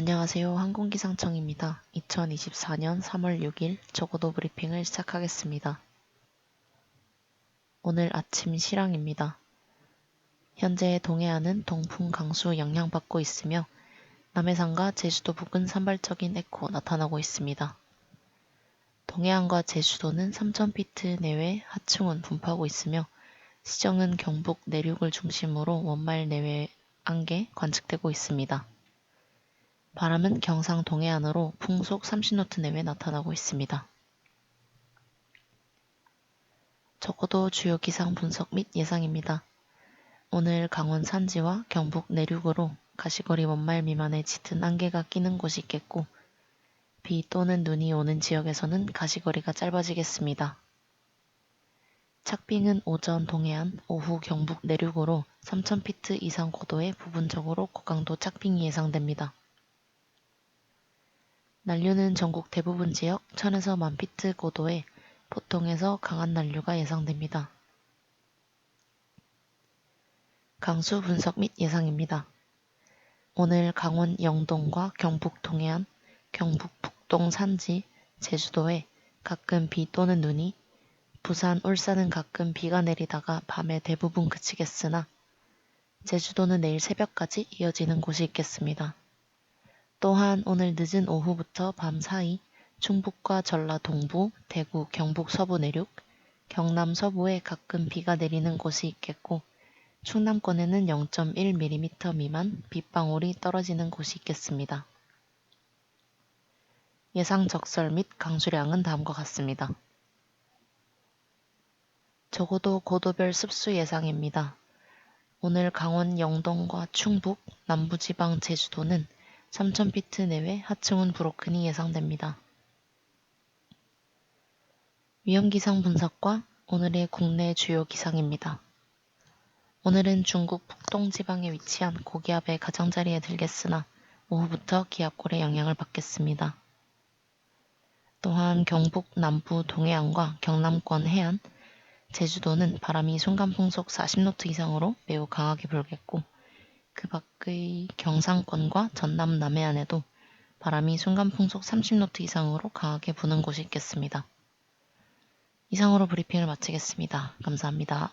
안녕하세요. 항공기상청입니다. 2024년 3월 6일 적어도 브리핑을 시작하겠습니다. 오늘 아침 실황입니다. 현재 동해안은 동풍 강수 영향받고 있으며 남해상과 제주도 부근 산발적인 에코 나타나고 있습니다. 동해안과 제주도는 3,000피트 내외 하층운 분포하고 있으며 시정은 경북 내륙을 중심으로 원마일 내외 안개 관측되고 있습니다. 바람은 경상 동해안으로 풍속 30노트 내외 나타나고 있습니다. 적어도 주요 기상 분석 및 예상입니다. 오늘 강원 산지와 경북 내륙으로 가시거리 원마일 미만의 짙은 안개가 끼는 곳이 있겠고 비 또는 눈이 오는 지역에서는 가시거리가 짧아지겠습니다. 착빙은 오전 동해안, 오후 경북 내륙으로 3,000피트 이상 고도의 부분적으로 고강도 착빙이 예상됩니다. 난류는 전국 대부분 지역 1000에서 만 피트 고도의 보통에서 강한 난류가 예상됩니다. 강수 분석 및 예상입니다. 오늘 강원 영동과 경북 동해안, 경북 북동 산지, 제주도에 가끔 비 또는 눈이, 부산, 울산은 가끔 비가 내리다가 밤에 대부분 그치겠으나 제주도는 내일 새벽까지 이어지는 곳이 있겠습니다. 또한 오늘 늦은 오후부터 밤 사이 충북과 전라 동부, 대구, 경북 서부 내륙, 경남 서부에 가끔 비가 내리는 곳이 있겠고 충남권에는 0.1mm 미만 빗방울이 떨어지는 곳이 있겠습니다. 예상 적설 및 강수량은 다음과 같습니다. 적어도 고도별 습수 예상입니다. 오늘 강원 영동과 충북, 남부지방 제주도는 3,000피트 내외 하층운 브로큰이 예상됩니다. 위험기상 분석과 오늘의 국내 주요 기상입니다. 오늘은 중국 북동 지방에 위치한 고기압의 가장자리에 들겠으나 오후부터 기압골의 영향을 받겠습니다. 또한 경북 남부 동해안과 경남권 해안, 제주도는 바람이 순간풍속 40노트 이상으로 매우 강하게 불겠고 그 밖의 경상권과 전남 남해안에도 바람이 순간풍속 30노트 이상으로 강하게 부는 곳이 있겠습니다. 이상으로 브리핑을 마치겠습니다. 감사합니다.